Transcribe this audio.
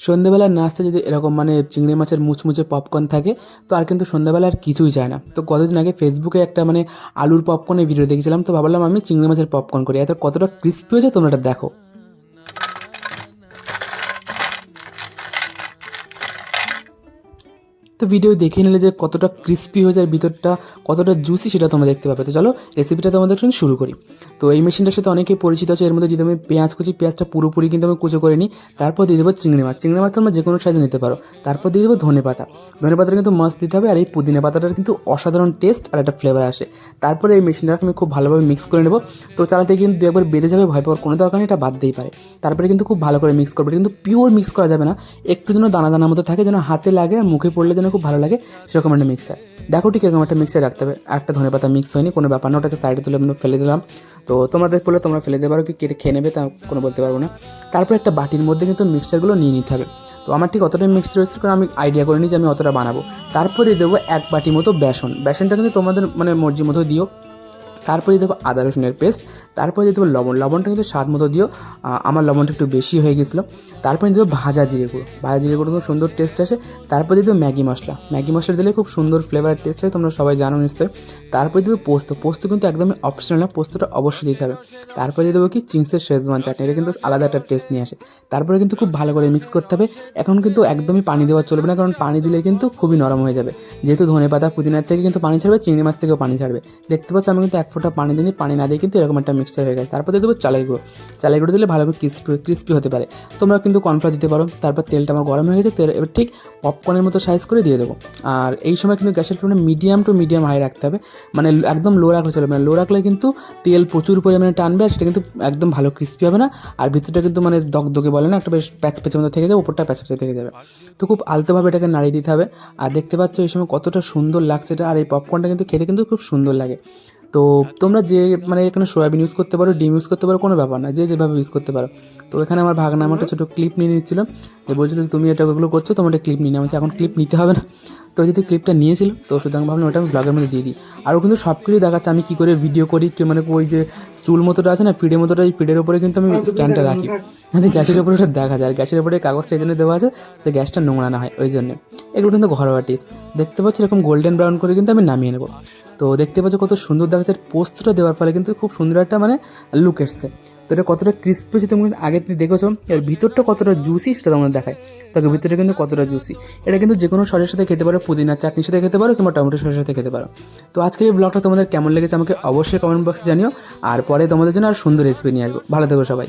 সন্ধ্যেবেলার নাস্তা যদি এরকম মানে চিংড়ি মাছের মুচমুচে পপকর্ন থাকে, তো আর কিন্তু সন্ধ্যাবেলা আর কিছুই যায় না। তো কতদিন আগে ফেসবুকে একটা মানে আলুর পপকর্নের ভিডিও দেখেছিলাম, তো ভাবলাম আমি চিংড়ি মাছের পপকর্ন করি। এত কতটা ক্রিস্পি হয়েছে তোমরা এটা দেখো। তো ভিডিও দেখে নিলে যে কতটা ক্রিস্পি হয়ে যায় ভিতরটা, কতটা জুসি সেটা তোমরা দেখতে পাবে। তো চলো রেসিপিটা তোমাদের সঙ্গে শুরু করি। তো এই মেশিনটার সাথে অনেকেই পরিচিত আছে, এর মধ্যে যদি আমি পেঁয়াজ কুচি, পেঁয়াজটা পুরোপুরি কিন্তু আমি কুচো করে নিই তারপর দিয়ে দেবো চিংড়ি মাছ। চিংড়ি মাছ তোমরা যে কোনো সাইজে নিতে পারো। তারপর দিয়ে দেবো ধনে পাতা। ধনে পাতাটা কিন্তু মাছ দিতে হবে, আর এই পুদিনা পাতাটার কিন্তু অসাধারণ টেস্ট আর একটা ফ্লেভার আসে। তারপরে এই মেশিনটা আমি খুব ভালোভাবে মিক্স করে নেব। তো চালাতে কিন্তু দু একবার বেড়ে যাবে, ভয় পাওয়ার কোনো দরকার নেই, এটা বাদ দিতেই পারে। তারপরে কিন্তু খুব ভালো করে মিক্স করবে। কিন্তু পিওর মিক্স করা যাবে না। একটু যেন দানা দানা মতো থাকে, যেন হাতে লাগে, আর মুখে পড়লে যেন খুব ভালো লাগে, সেরকম একটা মিক্সার দেখো ঠিক এরকম একটা মিক্সার রাখতে হবে। একটা ধনে পাতা মিক্স হয়নি, কোনো ব্যাপার না, ওটাকে সাইডে তুলে আমরা ফেলে দিলাম। তো তোমাদের বললে তোমরা ফেলে দিতে পারো কি কেটে খেয়ে নেবে, তা কোনো বলতে পারব না। তারপর একটা বাটির মধ্যে কিন্তু মিক্সচারগুলো নিয়ে নিতে হবে। তো আমার ঠিক অতটাই মিক্সচার হয়েছিল কারণ আমি আইডিয়া করে নিই যে আমি অতটা বানাবো। তারপর দেবো এক বাটি মতো বেসন। বেসনটা কিন্তু তোমাদের মানে মর্জি মতো দিও। তারপর দেবো আদা রসুনের পেস্ট তারপর দিয়ে দেবো লবণ। লবণটা কিন্তু স্বাদ মতো দিও। আমার লবণটা একটু বেশি হয়ে গেছিল। তারপরে দেবো ভাজা জিরে গুঁড়ো। ভাজা জিরে গুঁড়ো কিন্তু সুন্দর টেস্ট আসে। তারপর দিয়ে দেবো ম্যাগি মশলা। ম্যাগি মশলা দিলে খুব সুন্দর ফ্লেভার টেস্ট হয়, তোমরা সবাই জানো নিশ্চয়ই। তারপরে দেবো পোস্ত। পোস্ত কিন্তু একদমই অপশনাল না, পোস্তটা অবশ্যই দিতে হবে। তারপরে দিয়ে দেবো কি চিংসের শেজওয়ান চাটনি, এটা কিন্তু আলাদা একটা টেস্ট নিয়ে আসে। তারপরে কিন্তু খুব ভালো করে মিক্স করতে হবে। এখন কিন্তু একদমই পানি দেওয়া চলবে না, কারণ পানি দিলে কিন্তু খুবই নরম হয়ে যাবে। যেহেতু ধনে পাতা, পুদিনার থেকে কিন্তু পানি ছাড়বে, চিংড়ি মাছ থেকেও পানি ছাড়বে। দেখতে পাচ্ছ, আমি কিন্তু এক ফোঁটা পানি দিই পানি না দিয়ে কিন্তু এরকম একটা মিক্সচার হয়ে গেছে তারপর দিয়ে দেবো চালের গুঁড়ো। চালের গুঁড়ো দিলে ভালো করে ক্রিস্পি ক্রিস্পি হতে পারে। তোমরা কিন্তু কর্নফ্লাওয়ার দিতে পারো। তারপর তেলটা আমার গরম হয়ে গেছে। তেল এবার ঠিক পপকর্নের মতো সাইজ করে দিয়ে দেবো। আর এই সময় কিন্তু গ্যাসের ফ্লেমটা মিডিয়াম টু মিডিয়াম হাই রাখতে হবে। মানে একদম লো রাখলে চলবে না। লো রাখলে কিন্তু তেল প্রচুর পরিমাণে টানবে আর সেটা কিন্তু একদম ভালো ক্রিস্পি হবে না। আর ভিতরটা কিন্তু মানে দগদগে বলে না, একটা বেশ প্যাচ প্যাচের মতো থেকে যাবে, ওপরটা প্যাচ প্যাচে থেকে যাবে। তো খুব আলতোভাবে এটাকে নাড়িয়ে দিতে হবে। আর দেখতে পাচ্ছ এই সময় কতটা সুন্দর লাগছে এটা। আর এই পপকর্নটা কিন্তু খেতে কিন্তু খুব সুন্দর লাগে। তো তোমরা যে মানে এখানে সয়াবিন ইউজ করতে পারো, ডিম ইউজ করতে পারো, কোনো ব্যাপার না, যে যেভাবে ইউজ করতে পারো। তো এখানে আমার ভাগনা আমার একটা ছোটো ক্লিপ নিয়ে নিচ্ছিলাম যে বলছিল যে তুমি এটা ওগুলো করছ, তোমার একটা ক্লিপ নিয়ে নেওয়া এখন ক্লিপ নিতে হবে না। তো যদি ক্লিপটা নিয়েছিল, তো সুতরাং ভাবলাম ওটা আমি ব্লগের মধ্যে দিয়ে দিই। আরও কিন্তু সব কিছুই দেখাচ্ছে, আমি কী করে ভিডিও করি, কি মানে ওই যে স্টুল মতোটা আছে না ফিডের মতোটা, এই ফিডের উপরে কিন্তু আমি স্ট্যান্ডটা রাখি। যাতে গ্যাসের ওপরে ওটা দেখা যায়, আর গ্যাসের উপরে কাগজটা এই জন্য দেওয়া আছে, যে গ্যাসটা নোংরা না হয়, ওই জন্যে। এগুলো কিন্তু ঘরোয়া টিপস দেখতে পাচ্ছি এরকম গোল্ডেন ব্রাউন করে কিন্তু আমি নামিয়ে নেব। তো দেখতে পাচ্ছ কত সুন্দর দেখাচ্ছে পোস্তটা দেওয়ার ফলে কিন্তু খুব সুন্দর একটা মানে লুক এসছে। তো এটা কতটা ক্রিস্পি হচ্ছে তুমি আগে তুমি দেখেছ, এর ভিতরটা কতটা জুসি সেটা তোমাদের দেখায় তাকে ভিতরে কিন্তু কতটা জুসি এটা কিন্তু যে কোনো সসের সাথে খেতে পারো পুদিনার চাটনির সাথে খেতে পারো কিংবা টমেটো সসের সাথে খেতে পারো। তো আজকের এই ব্লগটা তোমাদের কেমন লেগেছে আমাকে অবশ্যই কমেন্ট বক্সে জানিও, আর পরে তোমাদের জন্য আর সুন্দর রেসিপি নিয়ে আসব। ভালো থেকো সবাই।